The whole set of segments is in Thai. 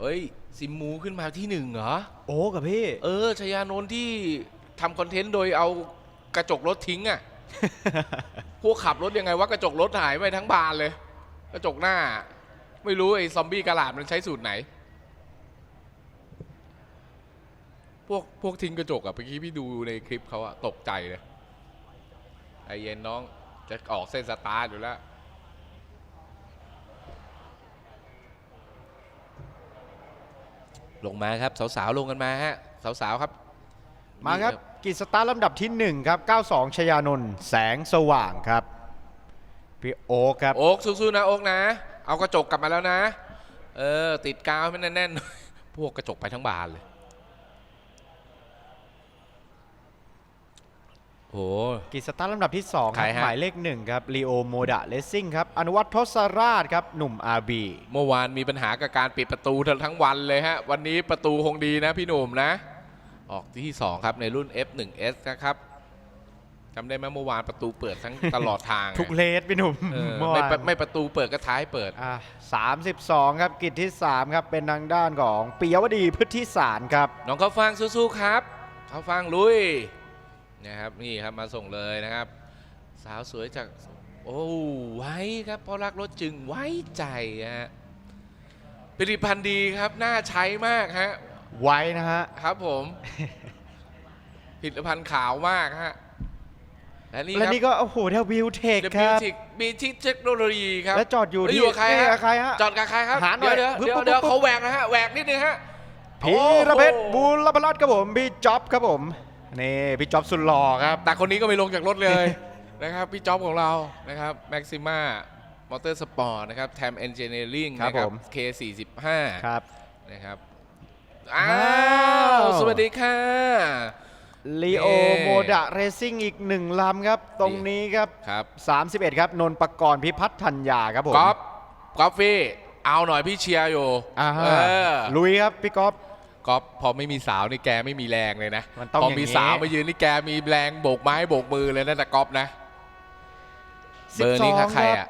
เอ้ยซิมมูขึ้นมาที่หนึ่งเหรอ โอ้กับพี่ เออชยานนท์ที่ทำคอนเทนต์โดยเอากระจกรถทิ้งอะ่ะ พวกขับรถยังไงว่ากระจกรถหายไปทั้งบานเลย กระจกหน้า ไม่รู้ไอ้ซอมบี้กระลาดมันใช้สูตรไหน พวกพวกทิ้งกระจกอะเมื่อกี้พี่ดูในคลิปเขาอะตกใจเลยไอเย็นน้องจะออกเส้นสตาร์ทอยู่แล้ว ลงมาครับสาวๆลงกันมาฮะสาวๆครับ มาครับนี่กิจสตาร์ทลำดับที่ 1 ครับ 92 ชยานนท์แสงสว่างครับ พี่โอ๊คครับ โอ๊กสู้ๆนะโอ๊กนะ เอากระจกกลับมาแล้วนะ เออ ติดกาวให้มันแน่นๆ พวกกระจกไปทั้งบานเลย โห กิจสตาร์ทลำดับที่2คใครรับฮะ หมายเลข1ครับลีโอโมดะเลสซิ่งครับอนุวัฒน์ทศราชครับหนุ่มอาบีเมื่อวานมีปัญหากับการปิดประตูทั้งวันเลยฮะ วันนี้ประตูคงดีนะพี่หนุ่มนะ ออกที่ 2 ครับในรุ่น F1S นะครับจำได้ไหมเมื่อวานประตูเปิดทั้ง ตลอดทางทุกเลสพี่หนุ่มเออเมื่อไม่วานปะไม่ประตูเปิดก็ท้ายเปิด อะ32 ครับกิจที่ 3 ครับ เป็นทางด้านของปิยวดีพฤทธิสารครับ น้องข้าวฟ่างสู้ๆครับข้าวฟ่างลุย นะครับนี่ครับมาส่งเลยนะครับ สาวสวยจากโอ้ไว้ครับเพราะรักรถจึงไว้ใจฮะผลิตภัณฑ์ดีครับน่าใช้มากฮะไว้นะฮะ ครับผมผลิตภัณฑ์ขาวมากฮะและนี่คและรับนี่ก็โอ้โหเทวิวเทคเดคบิวรับ ติกมีที่เทคโนโลยีครับและจอดอยู่เอ้ยที่อยู่กับใครฮะนี่กับใครฮะ จอดกับใครครับหาหน่อยเดี๋ยวปึ๊บเดี๋ยวปึ๊บเดี๋ยวปึ๊บ เขาแหวกนะฮะแหวกนิดนึงฮะพีระเพชรบูรพรัตน์ครับผมพี่จ๊อบครับผม นี่พี่จ๊อบสุดหล่อครับ แต่คนนี้ก็ไม่ลงจากรถเลย นะครับ พี่จ๊อบของเรานะครับแม็กซิม่ามอเตอร์สปอร์ตนะครับแทมเอนจิเนียริงครับนะครับผม K45 ครับ นะครับอ้าว้าว ว สวัสดีค่ะ ลีโอเย้ โมดะเรซิ่งอีกหนึ่งลำครับ ตรงนี้ครับ ครับ31 ครับนนท์ปกรณ์พิพัฒน์ธัญญาครับผมก๊อฟก๊อฟฟี่เอาหน่อยพี่เชียร์อยู่อ่าเออลุยครับพี่ก๊อฟ ก๊อฟพอไม่มีสาวนี่แกไม่มีแรงเลยนะมันต้องพออย่างนี้มีสาวมายืนนี่แกมีแรงโบกไม้โบกมือเลยนะแต่ก๊อฟนะ เบอร์นี้12ใครอะ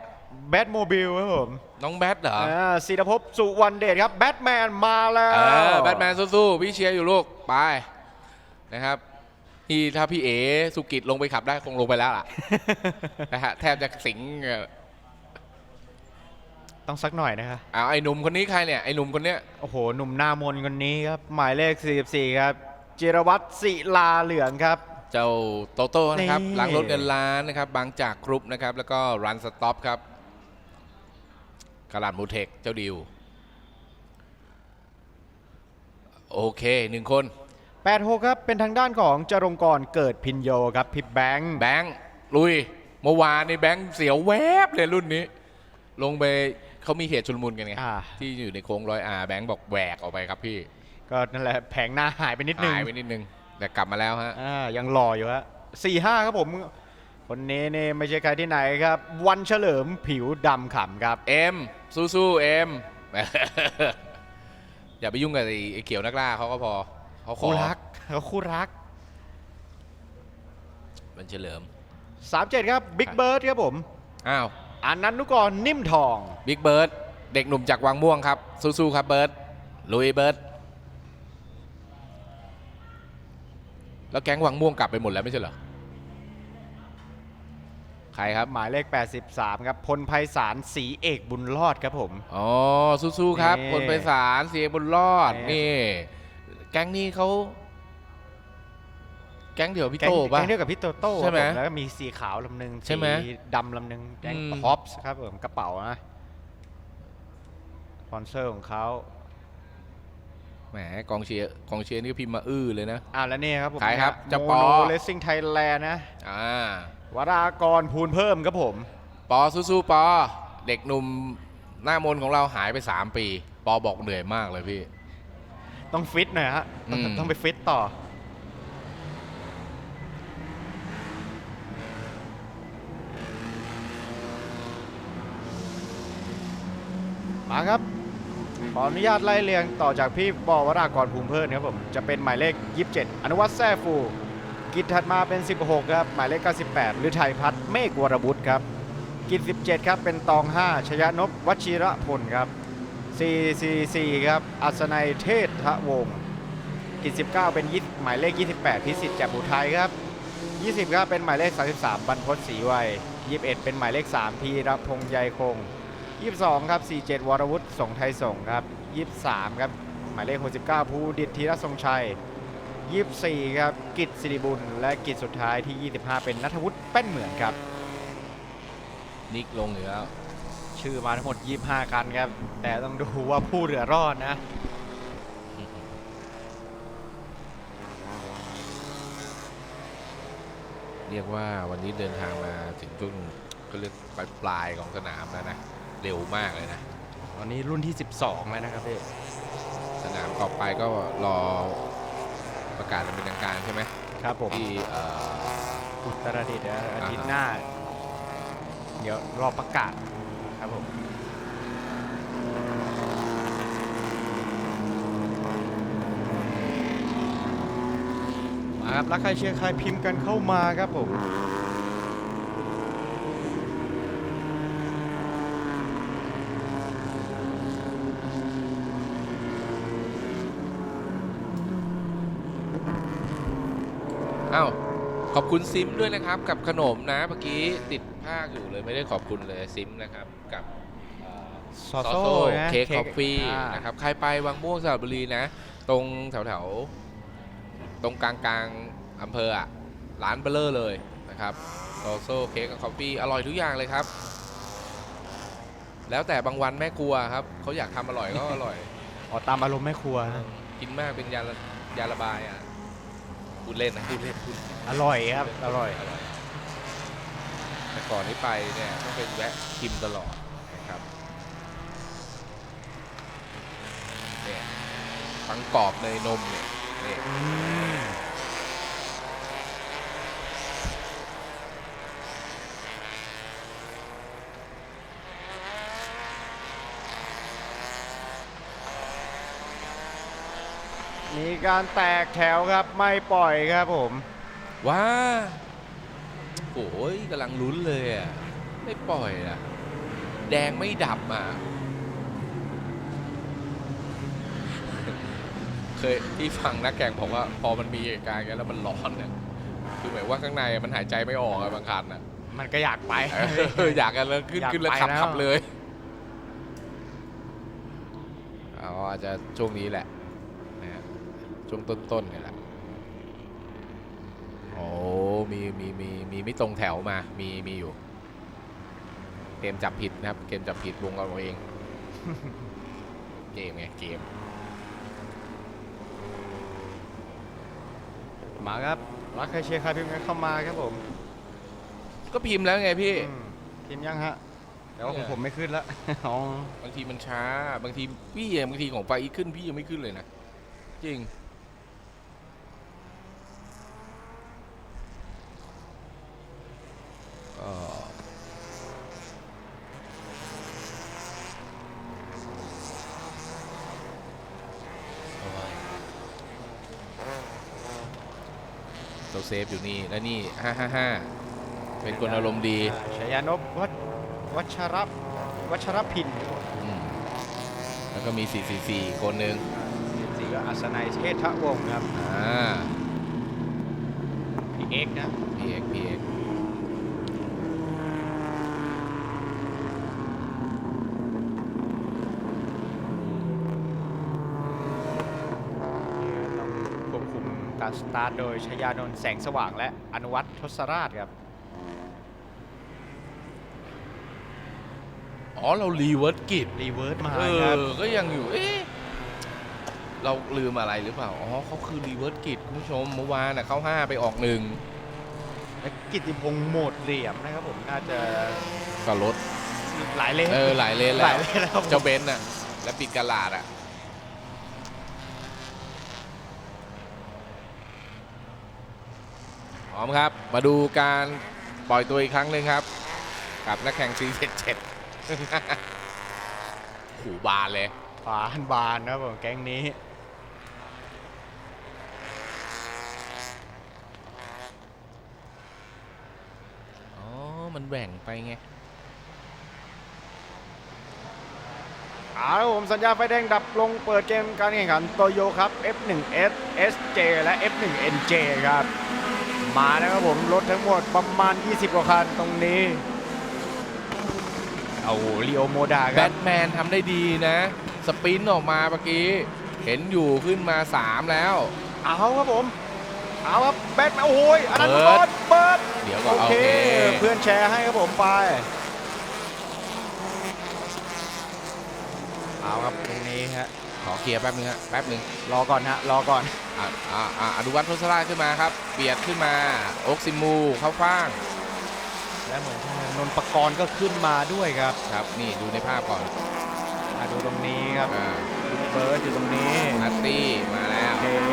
แบทโมบิลครับผมน้องแบทเหรออ่าศิรภพสุวรรณเดชครับแบทแมนมาแล้วเออแบทแมนสู้ๆพี่เชียร์อยู่ลูกไปนะครับที่ถ้าพี่เอสุกิจลงไปขับได้คงลงไปแล้วล่ะ นะฮะแทบจะสิงเอ่อ ต้องสักหน่อยนะครับเอาไอ้หนุ่มคนนี้ใครเนี่ยไอ้หนุ่มคนเนี้ยโอ้โหหนุ่มหน้ามนต์คนนี้ครับหมายเลข 44 ครับจิรวัตรศิลาเหลืองครับ เจ้าโตโต้นะครับ นี่ หลังรถเงินล้านนะครับ บางจากกรุ๊ปนะครับ แล้วก็รันสต็อปครับกาลาดมูเทคเจ้าดิว โอเคหนึ่งคน 86ครับเป็นทางด้านของจรงกรเกิดพินโยครับพี่แบงค์แบงค์ลุย เมื่อวานในแบงค์เสียวแวบเลยรุ่นนี้ ลงไป เขามีเหตุชุลมุนกันไงอ่า ที่อยู่ในโค้งร้อยอาแบงค์บอกแหวกออกไปครับพี่ก็นั่นแหละแผงหน้าหายไปนิดนึงหายไปนิดนึงแต่กลับมาแล้วฮะอ่ายังหล่ออยู่ฮะ45ครับผม คนนี้นี่ไม่ใช่ใครที่ไหนครับ วันเฉลิมผิวดำขำครับ เอ็มสู้ๆเอ็ม อย่าไปยุ่งกับไอ้ไอ้เขียวนักล่าเขาก็พอเขาขอคู่รักเขาคู่รัก มันเฉลิม 37 ครับบิ๊กเบิร์ดครับผม อ้าว อันนั้นนุกรนิ่มทอง บิ๊กเบิร์ดเด็กหนุ่มจากวังม่วงครับ สู้ๆครับเบิร์ดลุยเบิร์ดแล้วแก๊งวังม่วงกลับไปหมดแล้วไม่ใช่เหรอ ใครครับ หมายเลข 83 ครับ พลไพศาลศรีเอกบุญรอดครับผม อ๋อสู้ๆครับนี่ คนไปสารเสียบุญรอดนี่นี่แก๊งนี้เขา แก๊งเดี่ยวพี่แก๊งโตป่ะ แก๊งเดียวกับพี่โตโต้ใช่ไหมครับผแล้วก็มีสีขาวลำหนึ่งใช่ไหมสีดำลำหนึ่งแก๊งอืม ฮอปส์ครับผมกระเป๋านะสปอนเซอร์ของเขาแหมกองเชียร์กองเชียร์นี่พิมพ์มาอื้อเลยนะ อ่าแล้วนี่ครับผมใครครับเจ้าโมปอโนเลสซิ่งไทยแลนด์นะ อ่าวรากรภูลเพิ่มครับผม ปอสู้ๆปอ เด็กหนุ่มหน้ามนต์ของเราหายไป 3 ปี ปอบอกเหนื่อยมากเลยพี่ ต้องฟิตหน่อยฮะต้องอืม ต้องไปฟิตต่อ มาครับ ขออนุญาตไล่เรียงต่อจากพี่ปอวรากรภูมิเพิ่มครับผม จะเป็นหมายเลข 27 อนุวัฒน์แซ่ฟู กิจถัดมาเป็น 16 ครับ หมายเลข 98หรือไทยพัฒน์เมฆวรบุตรครับ กิจ 17 ครับ เป็นตอง 5 ชยนพวชิระพลครับ 444 ครับ อัศนัยเทศทะวงศ์กิจ 19 เป็นยี่หมายเลข 28 พิสิทธิ์แจ่มอุทัยครับ 20 ครับ เป็นหมายเลข 33 บรรพตศรีวัย 21 เป็นหมายเลข 3 พีรพงษ์ใยคง 22 ครับ 47 วรวุฒิสงไทยสงฆ์ครับ 23 ครับ หมายเลข 69 ภูดิตธีรทรงชัย 24 ครับ กิตสิริบุญ และกิจสุดท้ายที่ 25 เป็นนัทวุฒิแป้นเหมือนครับ นิกลงอยู่แล้วชื่อมาทั้งหมด 25 คันครับ แต่ต้องดูว่าผู้เหลือรอดนะเรียกว่าวันนี้เดินทางมาถึงช่วงก็เรียกปลายปลายๆของสนามแล้วนะ เร็วมากเลยนะ ตอนนี้รุ่นที่ 12 แล้วนะครับพี่สนามต่อไปก็รอประกาศเป็นทางการใช่ไหมครับผมที่เอ่อ อุตรดิตถ์นะอาทิตย์อ่าฮะหน้า เดี๋ยวรอประกาศครับผมมาครับแล้วใครเชียร์ใครพิมพ์กันเข้ามาครับผม อ้าวขอบ คุณซิมด้วยนะครับกับขนมนะเมื่อกี้ติดภาคอยู่เลยไม่ได้ขอบคุณเลยซิมนะครับกับเอ่อซอซอโซ่โซ่นะเค้กคอฟฟี่อ่านะครับใครไปวังม่วงสระบุรีนะ ตรงแถวแถวๆตรงกลางกลางๆอำเภออะร้านเบลเลอร์เลยนะครับซอโซ่เค้กกับคอฟฟี่อร่อยทุกอย่างเลยครับ แล้วแต่บางวันแม่ครัวครับเขาอยากทำอร่อยก็อร่อยอ๋อตามอารมณ์แม่ครัวนะกินมากเป็นยาละยาระบายอะ พูดเล่นนะพูดเล่นพูดอร่อยครับ อร่อย อร่อยแต่ก่อนที่ไปเนี่ยต้องไปแวะชิมตลอดนะครับเนี่ยทั้งกรอบเนยนมเนี่ยเนี่ย อืม การแตกแถวครับไม่ปล่อยครับผมว้าโอ้ยกำลังลุ้นเลยอะไม่ปล่อยอะแดงไม่ดับอะเคยที่ฟังนักแข่งบอกว่าพอมันมีเหตุการณ์อย่างนี้ยแล้วมันร้อนเนี่ยคือหมายว่าข้างในมันหายใจไม่ออกอะบางคันอะมันก็อยากไปเอออยากกันแล้วขึ้นอยากขึ้นแล้วไปขับแล้วขับเลยเอาอาจจะช่วงนี้แหละนะฮะ ช่วงต้นๆเนี่ยแหละโอ้มีมีมีมีไม่ตรงแถวมา มีมีอยู่ เกมจับผิดนะครับ เกมจับผิดวงเราเอง เกมไงเกม มาครับรักใครเชียร์ใครพิมพ์กันเข้ามาครับผมก็พิมพ์แล้วไงพี่ อืมพิมพ์ยังฮะแต่ว่าขเนี่องยผมไม่ขึ้นแล้วอ๋อบางทีมันช้า บางทีพี่อะบางทีของไฟอีกขึ้นพี่ยังไม่ขึ้นเลยนะ จริง ก็โอ้ย เราเซฟอยู่นี่ แล้วนี่ 555 เป็นคนอารมณ์ดีชยานพวัชวัชรพวัชรพินอืมแล้วก็มี 444 คนหนึ่งสีก็อัศนัยเชษฐวงศ์ครับอ่า พี่เอ็กซ์นะ PX PX ต้องควบคุม การสตาร์ทโดยชยานนท์แสงสว่างและอนุวัฒน์ทศราชครับ อ๋อ เรารีเวิร์สกิจรีเวิร์สมาเอครับ อ ก็ยังอยู่ เอ๊ะ เราลืมอะไรหรือเปล่า อ๋อเขาคือรีเวิร์สกิจคุณผู้ชมเมื่อวานน่ะเข้า5ไปออกหนึ่งและกิติพงษ์โหมดเหลี่ยมนะครับผมน่าจะก็ลดหลายเลนเออ หลายเลนหแล้ลายว เลนแล้วครับผม เจ้าเบนซ์น่ะ และปิดกาลาดอะ ร้อมครับ มาดูการปล่อยตัวอีกครั้งหนึ่งครับ กับนักแข่ง 477หูบานเลย บานบานนะครับผมแก๊งนี้ อ๋อ มันแหว่งไปไงอเอาละครับผมสัญญาณไฟแดงดับลงเปิดเกมการแข่งขันโตโยครับ F1S SJ และ F1NJ ครับ มานะครับผมรถทั้งหมดประมาณ 20 กว่าคันตรงนี้เอาลีโอโมดาคแบรับทแมนทำได้ดีนะ สปรินต์ออกมาเมื่อกี้ เห็นอยู่ขึ้นมา 3 แล้ว เอาครับผมเอาครับแบทแมนโอ้ยอันนั้นเปิก่อดนเปิดเดี๋ยวก็โอโอเคเคเพื่อนแชร์ให้ครับผมไปเอาครับตรงนี้ฮะขอเคลียร์แป๊บนึงฮะแป๊บนึงรอก่อนฮะรอก่อน อะอะอะอนุวัฒน์ทศราชขึ้นมาครับเบียดขึ้นมาโอ๊กซิมูเข้าฟ้าง และเหมือนทางนนท์ประกรณ์ก็ขึ้นมาด้วยครับครับ นี่ดูในภาพก่อนมาดูตรงนี้ครับอ่าเบิร์ดอยู่ตรงนี้นัตตี้มาแล้วโอเค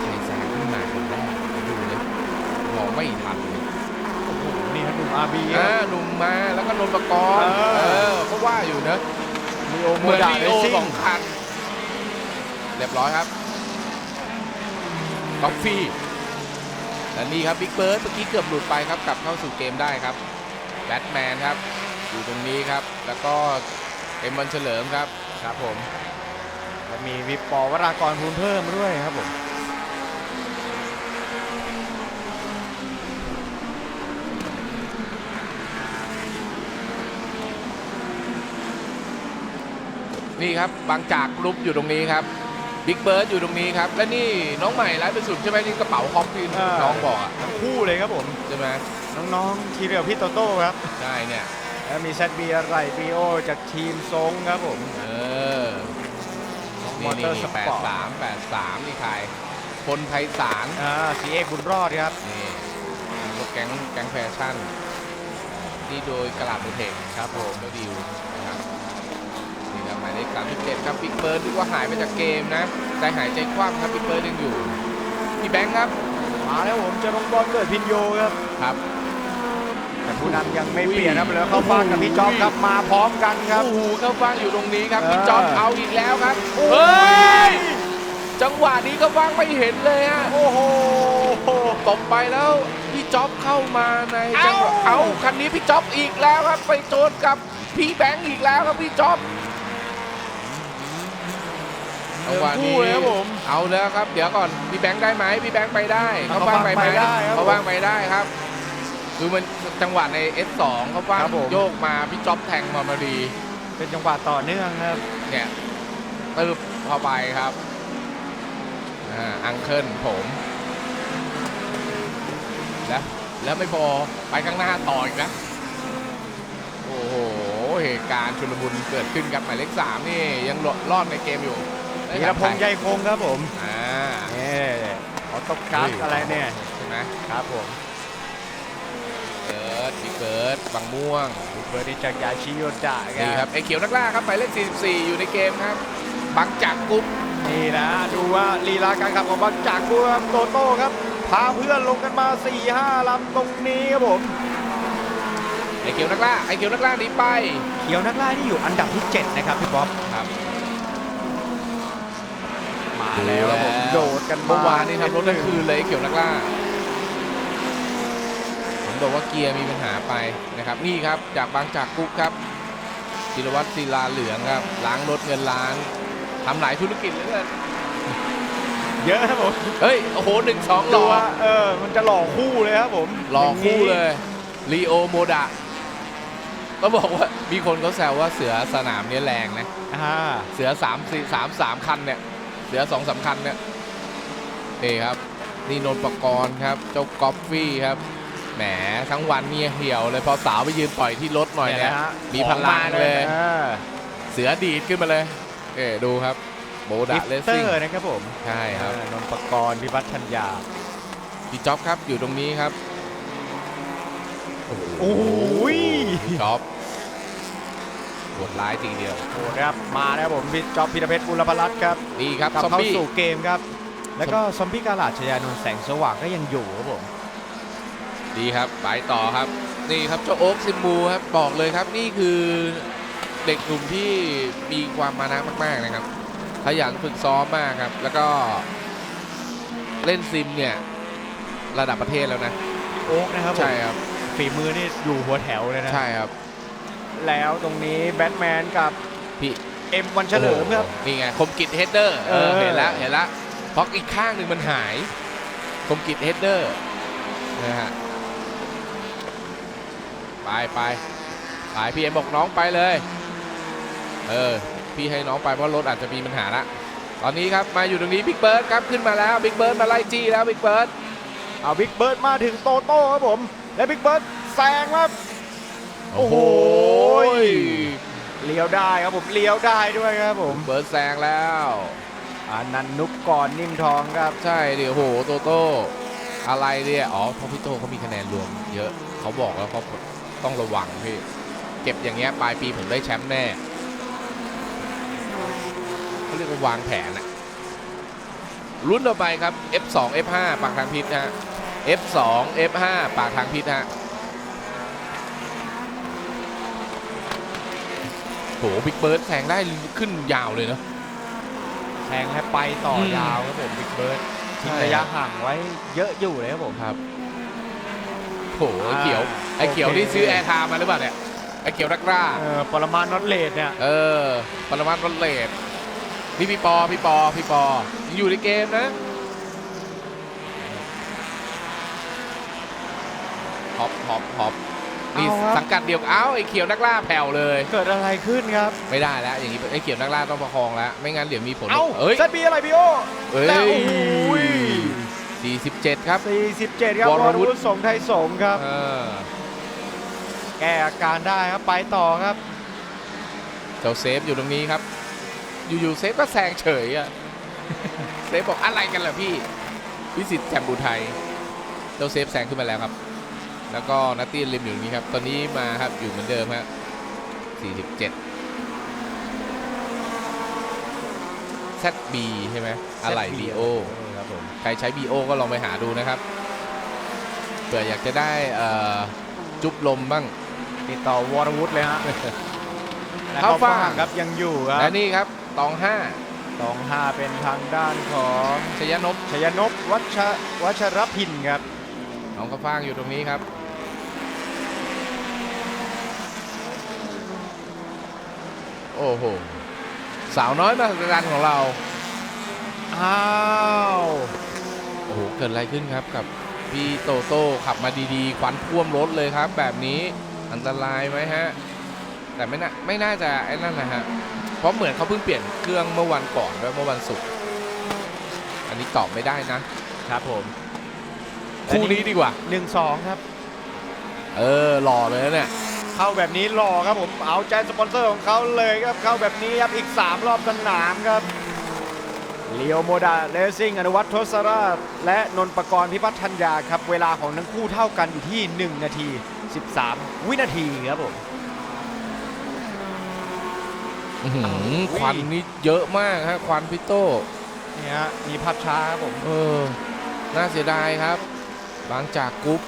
ใครแซงขึ้นมาคนแรกดูเลยมองไม่ทันเลยโอ้โหนี่ครับหนุ่มอาร์บีอ่าหนุ่มมาแล้วก็นนท์ประกรณ์เออ เออก็ว่าอยู่เนอะลีโอโมเหมือนดาลีเลโอซิ่สองงคัน เรียบร้อยครับ กอฟฟี่และนี่ครับบิ๊กเบิร์ดเมื่อกี้เกือบหลุดไปครับกลับเข้าสู่เกมได้ครับแบทแมนครับอยู่ตรงนี้ครับ แล้วก็เอ็มบอลเฉลิมครับครับผมและมีวิปปอวรากรภูมิเพิ่มด้วยครับผมนี่ครับบางจากกรุ๊ปอยู่ตรงนี้ครับ บิ๊กเบิร์ดอยู่ตรงนี้ครับ และนี่น้องใหม่ร้ายไปสุดใช่ไหมนี่กระเป๋าคอมที่น้องบอกอะทั้งคู่เลยครับผม ใช่ไหมน้องๆ ทีมเดียวพี่โตโต้ครับ ใช่เนี่ย แล้วมีแซดเบียร์ไรบีโอจากทีมทรงครับผม เออมนี่อเตนี่อร์สนี่แปปดอร์ตสามแปดสามนี่ใครคนไพศาลอ่าสีเอกบุญรอดครับ นี่รถแก๊งแก๊งแฟชั่น นี่โดยกระลาดบุเทคครับผมก็ดิวนะครับนี่ครับหมาย เลขสามสิบเจ็ดครับบิ๊กเบิร์ดนึกว่าหายไปจากเกมนะใจหายใจคว่ำครับบิ๊กเบิร์ดยังอยู่พี่แบงค์ครับมาแล้วผมจะลงบอลเกิดพินโยครับครับแต่ผู้นำยังไม่เปลี่ยนครับเลยเข้าฟังกับพี่จ๊อบครับมาพร้อมกันครับโอ้โหเข้าฟังอยู่ตรงนี้ครับเออพี่จอมเอาอีกแล้วครับโอ้เฮ้ยยจังหวะนี้ก็ฟังไม่เห็นเลยฮะโอ้โหตบไปแล้วพี่จ๊อบเข้ามาในจังหวะเอ้าเอาคันนี้พี่จ๊อบอีกแล้วครับ ไปโจนกับพี่แบงค์อีกแล้วครับพี่จ๊อบ เหลืองคู่เลยครับผมเอาแล้วครับ เดี๋ยวก่อนพี่แบงค์ได้ไหมพี่แบงค์ไปได้เขาเขาว่างไปไหมไปได้ครับเขาว่างไปได้ครับคือมันจังหวะใน S2 เขาว่างครับผม โยกมาพี่จ๊อบแทงมาพอดีเป็นจังหวะต่อเนื่องครับ เนี่ยตึบเข้าไปครับอ่าอังเคิลผมแล้วแล้วไม่พอไปข้างหน้าต่ออีกนะโอ้โหเหตุการณ์ชุลมุนเกิดขึ้นกับหมายเลขสามนี่ยังรอดในเกมอยู่ ธีรพงษ์ใยคงครับผมอ่านี่ออโต้กัสอะไรเนี่ยใช่ไหมครับผมเบิร์ดบิ๊กเบิร์ดบางม่วงเบอร์นี้จากยาชิโยดะนี่ครับไอเขียวนักล่าครับหมายเลข44 อยู่ในเกมครับบางจากกรุ๊ปนี่นะดูว่าลีลาการขับของบังจากกูครับโตโต้ครับพาเพื่อนลงกันมา 4-5ลำตรงนี้ครับผมไอเขียวนักล่าไอเขียวนักล่าหนีไป เขียวนักล่าที่อยู่อันดับที่ 7 นะครับพี่บ๊อบครับมา แล้วครับผมโดดกันมาเมื่อวานนี่ทำรถได้คืนเลยไอ้เขียวนักล่าผมบอกว่าเกียร์มีปัญหาไปนะครับ นี่ครับจากบางจากกุ๊กครับจิรวัตรศิลาเหลืองครับล้างรถเงินล้านทำหลายธุรกิจเหลยเกินเยอะครับผมเฮ้ยโอ้โหหนึ่งสองหดูล่อว่าเออมันจะหล่อคู่เลยครับผมหล่อคู่เลยลีโอโมดะต้องบอกว่ามีคนเขาแซวว่าเสือสนามเนี้ยแรงนะอ่าเสือสามสี่สามสามคันเนี่ย เสือสองสามคันเนี่ยนี่ครับนี่นนท์ประกรณ์ครับ เจ้ากอฟฟี่ครับ แหมทั้งวันเนี่ยเหี่ยวเลยพอสาวไปยืนปล่อยที่รถหน่อยเนี่ยะฮะมีพลังเลยอ่าเสือดีดขึ้นมาเลยเอ๋ดูครับโบดะลิฟเลสเตอซิ่งร์นะครับผม ใช่ครับอ่านนท์ประกรณ์พิพัฒน์ธัญญาพี่จ๊อบครับอยู่ตรงนี้ครับ โอ้ยพี่จ๊อบโหดร้ายจริงเดียวโอ้นะครับมาแล้วผมพี่จอบพิรเพชรบุรพรัตน์ครับนี่ครับกลับซอมเข้าบี้สู่เกมครับ แล้วก็ซอมบี้กาลาดชยานนท์แสงสว่างก็ยังอยู่ครับผม ดีครับไปต่อครับ นี่ครับเจ้าโอ๊กซิมบูครับบอกเลยครับนี่คือเด็กหนุ่มที่มีความมานะมาก ๆนะครับขยันฝึกซ้อมมากครับ แล้วก็เล่นซิมเนี่ยระดับประเทศแล้วนะ โอ๊กนะครับผม ใช่ครับ ฝีมือนี่อยู่หัวแถวเลยนะ ใช่ครับ แล้วตรงนี้แบทแมนกับพี่เอ็มวันเฉลิมครับโอ้โหนี่ไงคมกิจเฮดเดอร์เออเออเห็นแล้วเห็นแล้วเพราะอีกข้างหนึ่งมันหาย คมกิจเฮดเดอร์นะฮะไปไปไปพี่เอ็มบอกน้องไปเลย เออ พี่ให้น้องไปเพราะรถอาจจะมีปัญหาละตอนนี้ครับมาอยู่ตรงนี้บิ๊กเบิร์ดครับขึ้นมาแล้วบิ๊กเบิร์ดมาไล่จี้แล้วบิ๊กเบิร์ดเอาบิ๊กเบิร์ดมาถึงโตโต้ครับผม และบิ๊กเบิร์ดแซงครับ โอ้โหเลี้ยวได้ครับผมเลี้ยวได้ด้วยครับผมเบิร์ดแซงแล้วอานันต์นุกก่อนนิ่มทองครับใช่เดี๋ยวโหโตโต้อะไรเนี่ยอ๋อเพราะพี่โตเขามีคะแนนรวมเยอะเขาบอกแล้วเขาต้องระวังพี่เก็บอย่างเงี้ยปลายปีผมได้แชมป์แน่เขาเรียกว่าวางแผนอะรุ่นต่อไปครับ F2 F5 ปากทางพิษนะฮะ F2 F5 ปากทางพิษฮะ โหบิ๊กเบิร์ดแซงได้ขึ้นยาวเลยเนอะแซงให้ไปต่ออมยาวครับผมบิ๊กเบิร์ดทิ้งใช่ระยะห่างไว้เยอะอยู่เลยครับผมครับโหไอ้เขียวไอ้เขียวที่ซื้อแอร์ไทม์มาหรือเปล่าเนี่ยไอ้เขียวรักร่าเออปรมาณน็อตเลดเนี่ยเออปรมาณรถเลดนี่พี่ปอพี่ปอพี่ปอยังอยู่ในเกมนะฮอปฮอปฮอป นี่เอาครับ สังกัดเดียวกับเอ้าไอ้เขียวนักล่าแผ่วเลย เกิดอะไรขึ้นครับ ไม่ได้แล้วอย่างนี้ไอ้เขียวนักล่าต้องประคองแล้วไม่งั้นเดี๋ยวมีผลเอ้าเอ้ยเซตบีอะไรพี่โอ เอ้แล้วยโอ้ย47 ครับ 47 ครับววรรวุวุฒิฒิสงไทยสงครับ เออแก้อาการได้ครับ ไปต่อครับ เจ้าเซฟอยู่ตรงนี้ครับ อยู่ๆเซฟก็แซงเฉยอะ เซฟบอกอะไรกันล่ะพี่ วิสิตแจ่มบุไทยเจ้าเซฟแซงขึ้นมาแล้วครับ แล้วก็นัตตี้ริมอยู่ตรงนี้ครับ ตอนนี้มาครับอยู่เหมือนเดิมฮะ47 ZB ใช่ไหมอะไร BO ครับผมใครใช้ BO ก็ลองไปหาดูนะครับเผื่ออยากจะได้เอ่อจุ๊บลมบ้าง ติดต่อวรวุฒิเลยฮะและเข้าเข้าฟ่าฟ่างครับยังอยู่ครับและนี่ครับตองห้าสองห้าเป็นทางด้านของชยนพชยนพวัชวัชรพินครับน้องกระฟ้างอยู่ตรงนี้ครับ โอ้โห สาวน้อยมหัศจรรย์ของเรา อ้าว โอ้โห เกิดอะไรขึ้นครับกับพี่โตโต้ขับมาดีๆควันท่วมรถเลยครับ แบบนี้อันตรายไหมฮะ แต่ไม่น่าไม่น่าจะไอ้นั่นนะฮะ เพราะเหมือนเขาเพิ่งเปลี่ยนเครื่องเมื่อวันก่อนด้วยเมื่อวันศุกร์ อันนี้ตอบไม่ได้นะ ครับผม คู่นี้ดีกว่าหนึ่งสองครับ เออหล่อเลยนะเนี่ย เข้าแบบนี้รอครับผมเอาใจสปอนเซอร์ของเขาเลยครับเข้าแบบนี้ครับอีก 3 รอบสนามครับเลียวโมดาเลซิ่งอนุวัฒน์ทศราชและนนท์ประกรณ์พิพัฒน์ธัญญาครับ เวลาของทั้งคู่เท่ากันอยู่ที่ 1 นาที 13 วินาทีครับผมอื้อหือควันนี่เยอะมากฮะควันพี่โต้นี่ฮะมีภาพช้าครับผมเออน่าเสียดายครับ บางจากกรุ๊ป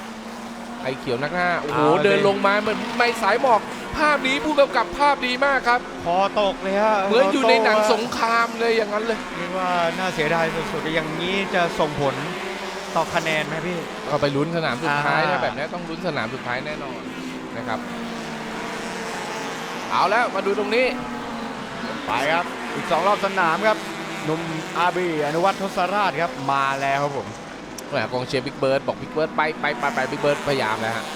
ไอเขียวนักหน้า โอ้โห เอาเลย เดินลงมาเหมือนไม่สายหมอก ภาพนี้ผู้กำกับภาพดีมากครับ คอตกเลยฮะเหมือนอยู่ในหนังสงคครามเลยอย่างนั้นเลย เรียกว่าน่าเสียดายสุดๆอย่างนี้จะส่งผลต่อคะแนนไหมพี่ ก็ไปลุ้นสนามสุดท้ายอ่านะแบบนี้ต้องลุ้นสนามสุดท้ายแน่นอนนะครับ เอาแล้วมาดูตรงนี้ ไปครับ อีก 2 รอบสนามครับหนุ่มอาบีอนุวัฒน์ทศราชครับ มาแล้วครับผมแหมกองเชียร์บิ๊กเบิร์ดบอกบิ๊กเบิร์ดไปไปไปไปบิ๊กเบิร์ดพยายามแล้วฮะ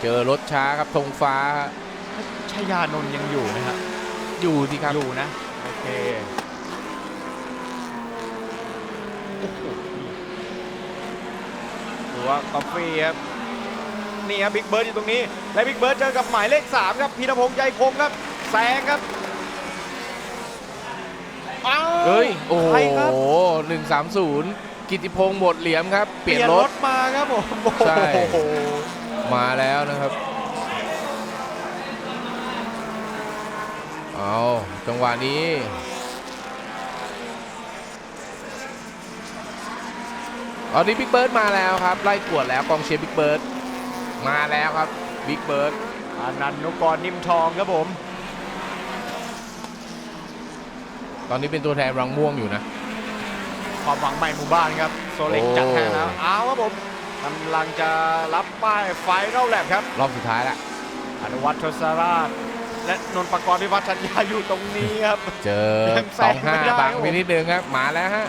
เจอรถช้าครับธงฟ้าชยานนท์ยังอยู่นะฮะอยู่สิครับอยู่นะโอเคตัวกาแฟครับนี่ครับบิ๊กเบิร์ดอยู่ตรงนี้ และบิ๊กเบิร์ดเจอกับหมายเลข3ครับพีรพงษ์ใจคงครับแซงครับ อ้าว เฮ้ย โอ้โหใครครับหนึ่งสามศูนย์กิติพงศ์หมดเหลี่ยมครับ เปลี่ยนรถ มาครับผมโอ้โหใช่มาแล้วนะครับ เอาจังหวะนี้ ตอนนี้บิ๊กเบิร์ดมาแล้วครับ ไล่กวดแล้วกองเชียร์บิ๊กเบิร์ดมาแล้วครับบิ๊กเบิร์ด อานันต์นุกรนิ่มทองครับผม ตอนนี้เป็นตัวแทนรังม่วงอยู่นะ ความหวังใหม่หมู่บ้านครับ โซเล็กโอ้จัดให้แล้วเอาครับผมกำลังจะรับป้ายไฟนอลแลบครับ รอบสุดท้ายละอนุวัฒน์ทศราช และนนท์ปกรณ์พิพัฒน์ชัญญาอยู่ตรงนี้ครับ เจอยังแซสองงไม่ห้าได้บังครับไปนิดนึงครับมาแล้วฮะ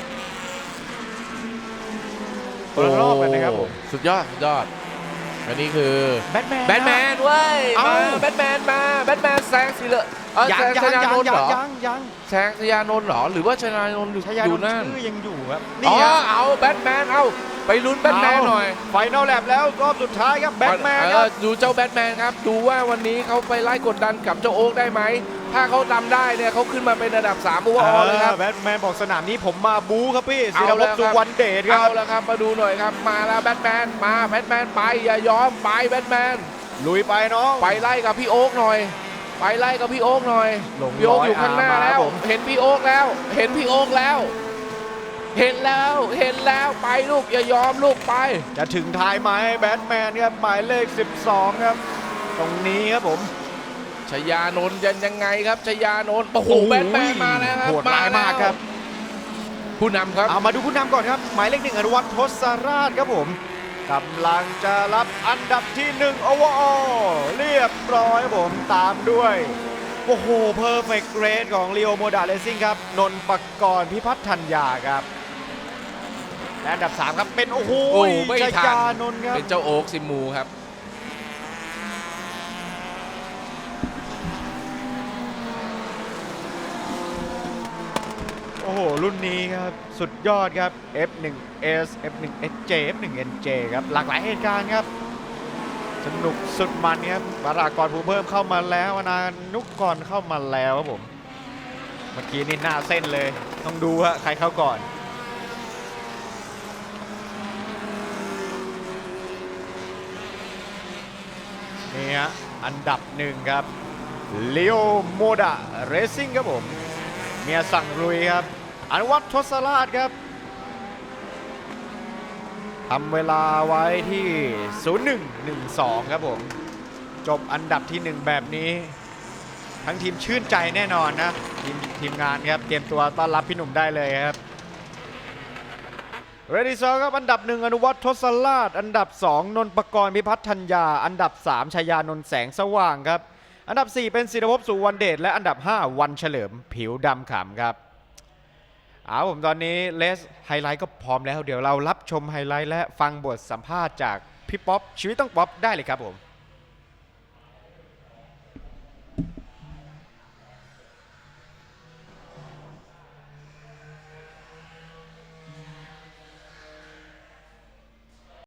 คนละรอบกันนะครับผมโอ้สุดยอด สุดยอด อันนี้คือแบทแมนแบทแมนเว้ยเอ้ามาแบทแมนมาแบทแมนแซงสิเลอเออยังแซงยัชงยายังนนท์ยัเหรงอยังยังแซงชยานนท์เหรอหรือว่าชยานนท์อยู่ชายาอนยู่นท์นั่นชื่อยังอยู่ครับอ๋นี่อฮะเอาแบทแมนเอา ไปลุ้นแบทแมนหน่อยไฟนอลแลบแล้วรอบสุดท้ายครับแบทแมนเอครัอบดูเจ้าแบทแมนครับ ดูว่าวันนี้เขาไปไล่กดดันกับเจ้าโอ๊กได้ไหม ถ้าเขาทำได้เนี่ยเขาขึ้นมาเป็นระดับ3ตัวอเลยครับแบทแมนบอกสนามนี้ผมมาบู๊ครับพี่ศิเอารแล้ภวพครับสุวรรณเดชคเอารับแล้วครับมาดูหน่อยครับมาแล้วแบทแมนมาแบทแมนไปอย่ายอมไปแบทแมนลุยไปน้องไปไล่กับพี่โอ๊กหน่อยไปไล่กับพี่โอ๊กหน่อยลงพี่โอ๊กร้อยอยู่ข้างหน้าอ่ามาแล้วผมเห็นพี่โอ๊กแล้ว เห็นพี่โอ๊กแล้ว เห็นแล้วเห็นแล้วไปลูกอย่ายอมลูกไป จะถึงท้ายไหมแบทแมนครับหมายเลข 12 ครับ ตรงนี้ครับผมชยานนท์จะยังไงครับชยานนท์โอ้โหแบทแมนมาแล้วครับโหดร้ายมากครับ ผู้นำครับเอามาดูผู้นำก่อนครับ หมายเลขหนึ่งอนุวัฒน์ทศราชครับผมกำลังจะรับอันดับที่1โอเวอร์อเรียบร้อยครับผมตามด้วย โอ้โหเพอร์เฟกต์เรทของลีโอโมดาเลซิ่งครับ นนท์ปกรณ์พิพัฒน์ธัญญาครับ และอันดับ 3 ครับเป็นโอ้โหโอ้ไม่ชทันยานนท์ครับเป็นเจ้าโอ๊กซิมูครับ โอ้โหรุ่นนี้ครับสุดยอดครับ F1S F1SJ F1NJ ครับหลากหลายเหตุการณ์ครับสนุกสุดมันครับบารากรภูมิเพิ่มเข้ามาแล้วอนานุกรเข้ามาแล้วครับผม เมื่อกี้นี่หน้าเส้นเลย ต้องดูฮะใครเข้าก่อน นี่ฮะอันดับหนึ่งครับเลโอโมดาเรซิ่งครับผม เมียสั่งรุยครับอนุวัฒน์ทศราชครับทำเวลาไว้ที่ 0112 ครับผม จบอันดับที่ 1 แบบนี้ ทั้งทีมชื่นใจแน่นอนนะ ทีมทีมงานครับ เตรียมตัวต้อนรับพี่หนุ่มได้เลยครับ เรดิซอครับอันดับหนึ่งอนุวัตทศราช อันดับ 2 นนท์ปกรณ์พิพัฒน์ธัญญา อันดับ 3ชยานนท์แสงสว่างครับ อันดับ 4 เป็นศิรภพสุวรรณเดชและอันดับ 5 วันเฉลิมผิวดำขำครับเอาผมตอนนี้เลสไฮไลท์ก็พร้อมแล้ว เดี๋ยวเรารับชมไฮไลท์และฟังบทสัมภาษณ์จากพี่ป๊อปชีวิตต้องป๊อปได้เลยครับผม